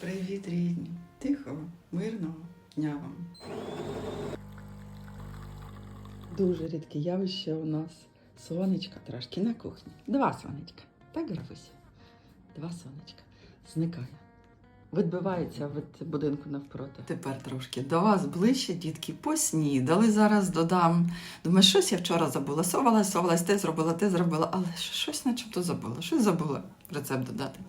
Привіт, рідні. Тихого, мирного дня вам. Дуже рідке явище у нас. Сонечка трошки на кухні. Два сонечка. Так, Гарбуся? Два сонечка. Зникає. Відбивається від будинку навпроти. Тепер трошки до вас ближче, дітки, поснідали. Зараз додам. Думаю, щось я вчора забула. Совалась, совалась, те зробила, те зробила, але щось начебто забула. Щось забула рецепт додати.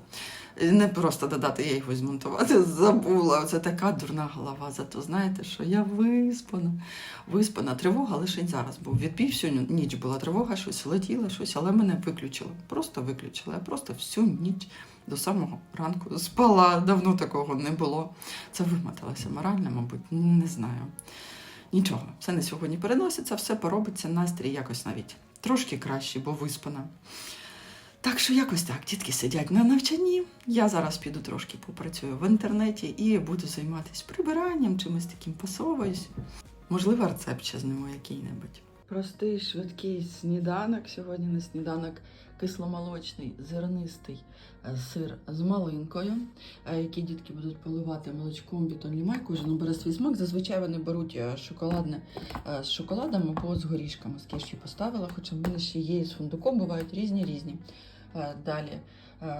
Не просто додати, я його змонтувати. Забула. Це така дурна голова. Зато знаєте, що я виспана. Виспана. Тривога лише зараз був. Відпів всю ніч була тривога, щось летіло, щось, але мене виключило. Просто виключила. Я просто всю ніч до самого ранку спала. Давно такого не було. Це вимоталося морально, мабуть, не знаю. Нічого, все на сьогодні переноситься, все поробиться, настрій якось навіть трошки краще, бо виспана. Так що якось так, дітки сидять на навчанні. Я зараз піду трошки попрацюю в інтернеті і буду займатися прибиранням, чимось таким посовуюсь. Можливо, рецепт ще ними який-небудь. Простий, швидкий сніданок. Сьогодні на сніданок кисломолочний, зернистий е, сир з малинкою, е, який дітки будуть поливати молочком бітон лімай. Кожен обере свій смак. Зазвичай вони беруть е, шоколадне з шоколадом або з горішками. З кишки поставила, хоча в мене ще є з фундуком, бувають різні різні. Далі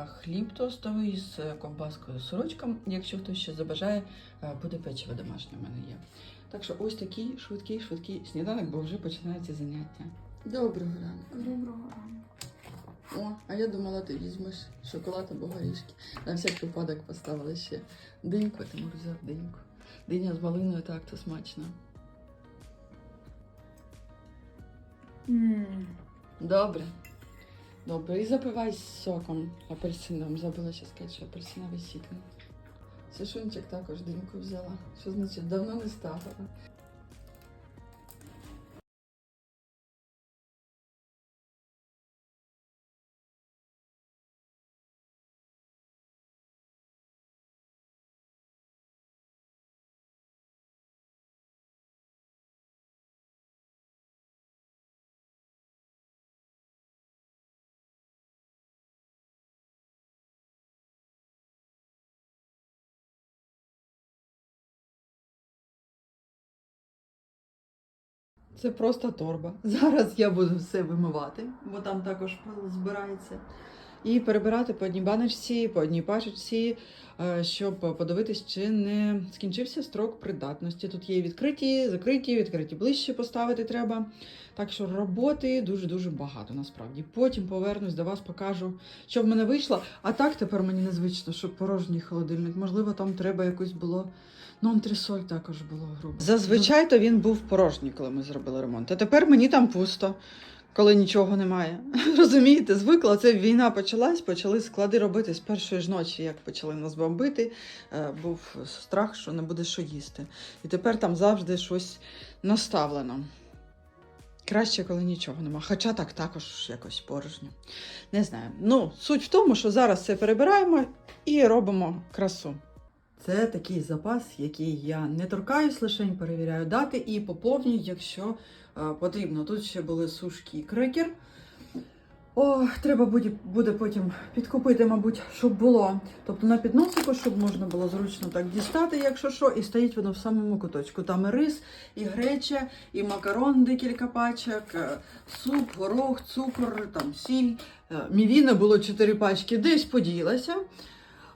хліб тостовий з ковбаскою сорочком. Якщо хтось ще забажає, буде печиво домашнє в мене є. Так що ось такий швидкий, швидкий сніданок, бо вже починається заняття. Доброго ранку. Доброго ранку. О, а я думала, ти візьмеш шоколад або горішки. На всяк випадок поставила ще диньку, а Тимур взяв диньку. Диня з малиною так то смачно. М, Добре. Добре, і запивай з соком апельсином. Забула ще сказати, що апельсиновий сік. Сашунчик також димку взяла. Що значить, давно не ставила. Це просто торба. Зараз я буду все вимивати, бо там також збирається. І перебирати по одній баночці, по одній пачечці, е, щоб подивитись, чи не скінчився строк придатності. Тут є відкриті, закриті, відкриті ближче поставити треба. Так що роботи дуже-дуже багато насправді. Потім повернусь до вас, покажу, що в мене вийшло. А так тепер мені незвично, що порожній холодильник. Можливо, там треба якось було. Ну, антресоль також було грубо. Зазвичай то він був порожній, коли ми зробили ремонт. А тепер мені там пусто, коли нічого немає. Розумієте, звикла. Це війна почалась, почали склади робити з першої ж ночі, як почали нас бомбити. Е, Був страх, що не буде що їсти. І тепер там завжди щось наставлено. Краще, коли нічого нема. Хоча так також якось порожньо. Не знаю. Ну, суть в тому, що зараз це перебираємо і робимо красу. Це такий запас, який я не торкаюсь, лише перевіряю дати і поповнюю, якщо е, потрібно. Тут ще були сушки і крекер. О, треба буде, буде потім підкупити, мабуть, щоб було. Тобто на підносику, щоб можна було зручно так дістати, якщо що, і стоїть воно в самому куточку. Там і рис, і греча, і макарон декілька пачок, е, суп, горох, цукор, там сіль. Е, Мівіна було 4 пачки, десь поділася.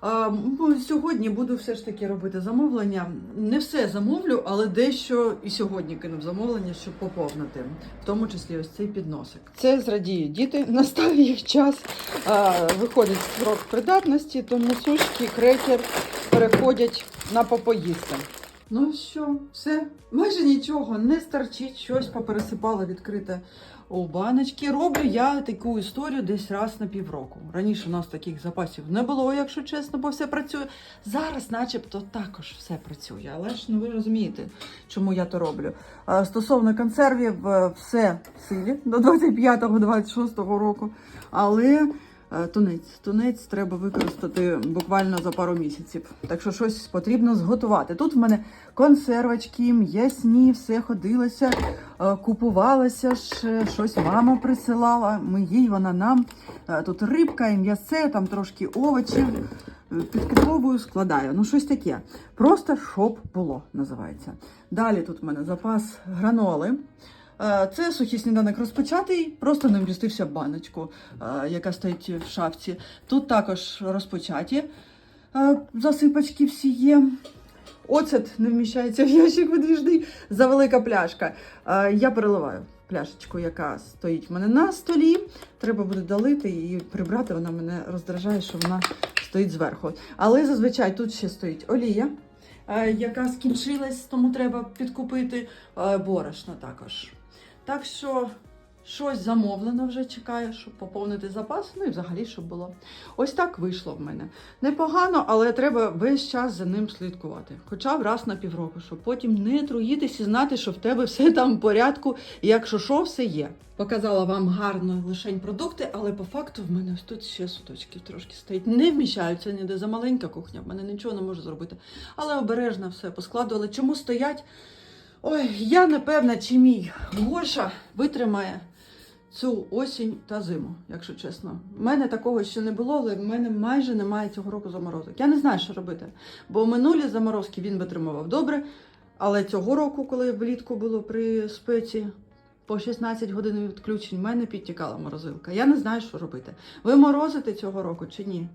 А, ну, Сьогодні буду все ж таки робити замовлення. Не все замовлю, але дещо і сьогодні кинув замовлення, щоб поповнити, в тому числі ось цей підносик. Це зрадіє діти, настав їх час. Виходить срок придатності, тому сушки, крекер переходять на попоїсти. Ну що, все, майже нічого не старчить, щось попересипала відкрите у баночки. Роблю я таку історію десь раз на півроку. Раніше у нас таких запасів не було, якщо чесно, бо все працює. Зараз, начебто, також все працює. Але ж ну ви розумієте, чому я то роблю. Стосовно консервів, е, все в силі до 25-26 року. Але тунець, тунець треба використати буквально за пару місяців. Так що щось потрібно зготувати. Тут в мене консервочки, м'ясні, все ходилося, е, купувалося ж, щось мама присилала. Ми їй, вона нам. Е, Тут рибка і м'ясе, там трошки овочів. підкриковую, складаю. Ну, щось таке. Просто щоб було, називається. Далі тут в мене запас граноли. Е, Це сухий сніданок розпочатий, просто не вмістився баночку, е, яка стоїть в шафці. Тут також розпочаті е, засипачки всі є. Оцет не вміщається в ящик видвіжний, завелика пляшка. Я переливаю пляшечку, яка стоїть в мене на столі. Треба буде долити і прибрати. Вона мене роздражає, що вона стоїть зверху. Але зазвичай тут ще стоїть олія, яка скінчилась, тому треба підкупити борошно також. Так що щось замовлено вже чекаю, щоб поповнити запас. Ну і взагалі, щоб було. Ось так вийшло в мене. Непогано, але треба весь час за ним слідкувати. Хоча б раз на півроку, щоб потім не труїтись і знати, що в тебе все там в порядку, і якщо що, все є. Показала вам гарно лишень продукти, але по факту в мене тут ще суточків трошки стоїть. Не вміщаються ніде за маленька кухня, в мене нічого не можу зробити. Але обережно все поскладували. Чому стоять? Ой, я не певна, чи мій Гоша витримає цю осінь та зиму, якщо чесно. У мене такого ще не було, але в мене майже немає цього року заморозок. Я не знаю, що робити. Бо минулі заморозки він витримував добре. Але цього року, коли влітку було при спеці по 16 годин відключень, в мене підтікала морозилка. Я не знаю, що робити. Ви морозите цього року чи ні?